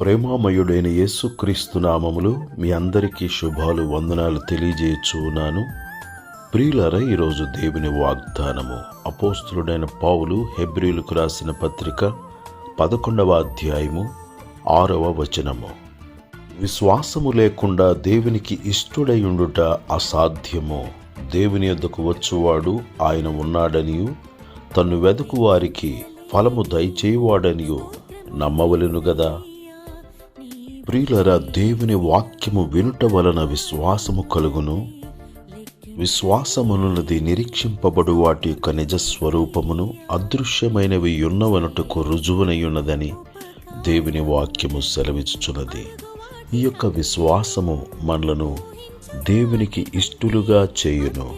ప్రేమామయుడైన యేసుక్రీస్తు నామములు మీ అందరికీ శుభాలు వందనాలు తెలియజేయచున్నాను. ప్రియులర ఈరోజు దేవుని వాగ్దానము. అపోస్తులుడైన పావులు హెబ్రిలకు రాసిన పత్రిక పదకొండవ అధ్యాయము ఆరవ వచనము. విశ్వాసము లేకుండా దేవునికి ఇష్టడై ఉండుట అసాధ్యము. దేవుని యొద్దకు వచ్చువాడు ఆయన ఉన్నాడనియు తను వెదుకు వారికి ఫలము దయచేయువాడనియు నమ్మవలెను గదా? ప్రియులరా దేవుని వాక్యము వినుట వలన విశ్వాసము కలుగును. విశ్వాసమునున్నది నిరీక్షింపబడు వాటి యొక్క నిజ స్వరూపమును అదృశ్యమైనవి ఉన్నవనుటకు రుజువునయ్యున్నదని దేవుని వాక్యము సెలవిచ్చుచున్నది. ఈ యొక్క విశ్వాసము మనలను దేవునికి ఇష్టలుగా చేయును.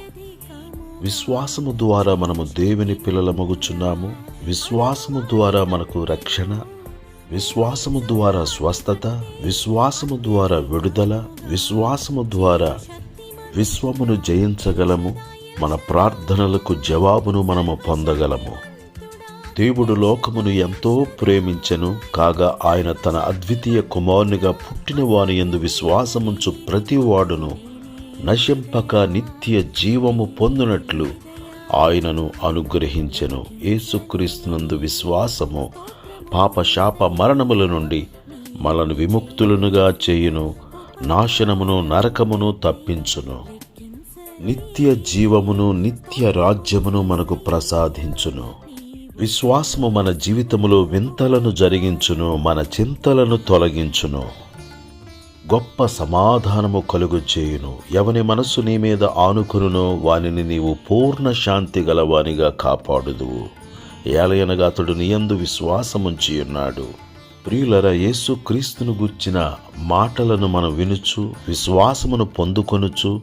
విశ్వాసము ద్వారా మనము దేవుని పిల్లలమగుచున్నాము. విశ్వాసము ద్వారా మనకు రక్షణ విశ్వాసము ద్వారా స్వస్థత విశ్వాసము ద్వారా విడుదల విశ్వాసము ద్వారా విశ్వమును జయించగలము మన ప్రార్థనలకు జవాబును మనము పొందగలము. దేవుడు లోకమును ఎంతో ప్రేమించెను కాగా ఆయన తన అద్వితీయ కుమారునిగా పుట్టిన వాని ఎందు విశ్వాసముంచు ప్రతివాడును నశింపక నిత్య జీవము పొందినట్లు ఆయనను అనుగ్రహించెను. ఏసుక్రీస్తునందు విశ్వాసము పాప శాప మరణముల నుండి మనను విముక్తులనుగా చేయును నాశనమును నరకమును తప్పించును. నిత్య జీవమును నిత్య రాజ్యమును మనకు ప్రసాదించును. విశ్వాసము మన జీవితములో వింతలను జరిగించును మన చింతలను తొలగించును. గొప్ప సమాధానము కలుగు చేయును. ఎవని మనస్సు నీ మీద ఆనుకునునో వానిని నీవు పూర్ణ శాంతి గలవానిగా కాపాడుదువు. ఏలయనగా అతడు నియందు విశ్వాసముంచి ఉన్నాడు. ప్రియులర యేసు క్రీస్తును గుర్చిన మాటలను మనం వినుచు విశ్వాసమును పొందుకొనుచు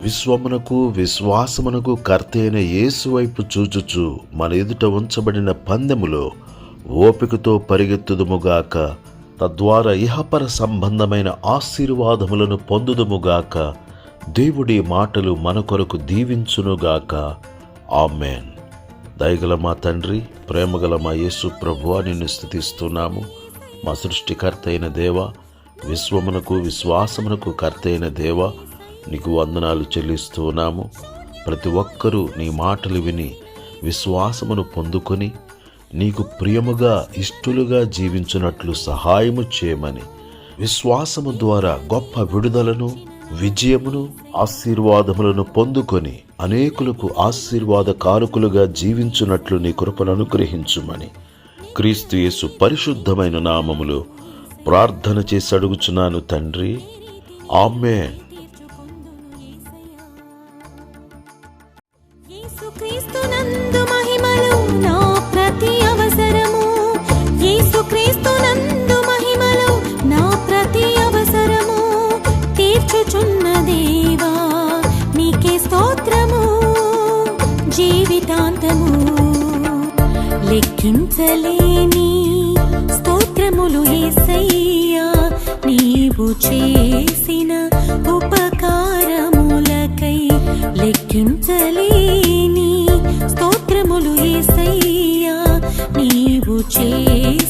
విశ్వమునకు విశ్వాసమునకు కర్తైన యేసు వైపు చూచుచు మన ఎదుట ఉంచబడిన పందెములో ఓపికతో పరిగెత్తుదుముగాక తద్వారా ఇహపర సంబంధమైన ఆశీర్వాదములను పొందుదుముగాక దేవుడి మాటలు మన కొరకు దీవించునుగాక. ఆమెన్. దయగల మా తండ్రి ప్రేమగల మా యేసు ప్రభువా నిన్ను స్థుతిస్తున్నాము మా సృష్టికర్త అయిన దేవ విశ్వమునకు విశ్వాసమునకు కర్త అయిన దేవ నీకు వందనాలు చెల్లిస్తున్నాము. ప్రతి ఒక్కరూ నీ మాటలు విని విశ్వాసమును పొందుకొని నీకు ప్రియముగా ఇష్టలుగా జీవించున్నట్లు సహాయము చేయమని విశ్వాసము ద్వారా గొప్ప విడుదలను విజయమును ఆశీర్వాదములను పొందుకొని అనేకులకు ఆశీర్వాద కారకులుగా జీవించున్నట్లు నీ కృపను అనుగ్రహించుమని క్రీస్తు యేసు పరిశుద్ధమైన నామములు ప్రార్థన చేసి అడుగుచున్నాను తండ్రి. ఆమెన్. క్రీస్తు లెక్కించలేని స్తోత్రములు ఏసయ్యా. నీవు చేసిన ఉపకారములకై లెక్కించలేని స్తోత్రములు ఏసయ్యా. నీవు చేసిన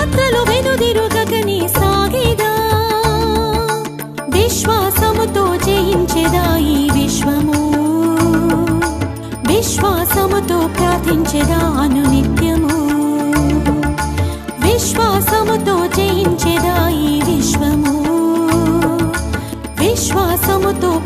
యాత్రలు వెనుదిరుగకనే సాగెదా. విశ్వాసముతో జయించెదా ఈ విశ్వము? విశ్వాసముతో ప్రార్థించెదాను నిత్యము విశ్వాసముతో ఈ విశ్వము? విశ్వాసముతో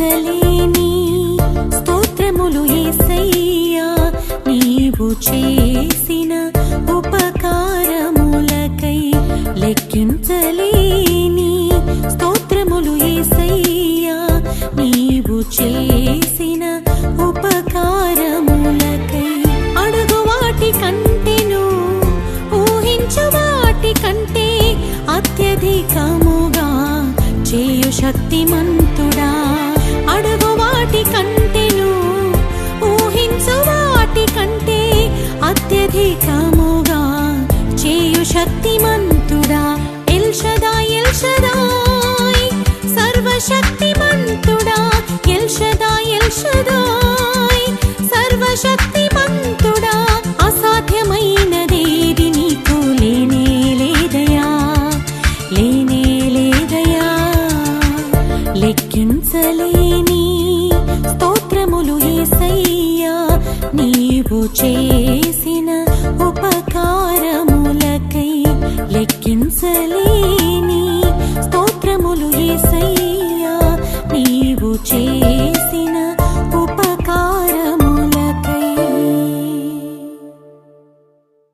feliz. అత్యధికముగా చేయు శక్తిమంతుడా ఎల్షదాయ్ ఎల్షదాయ్ సర్వశక్తిమంతుడా ఎల్షదాయ్ ఎల్షదాయ్ సర్వశక్తిమంతుడా అసాధ్యమైనదేది నీకు లేనే లేదయా లేనే లేదయా. లెక్కించలేని స్తోత్రములు ఏసయ్యా నీవు చే స్తోత్రములు ఏసై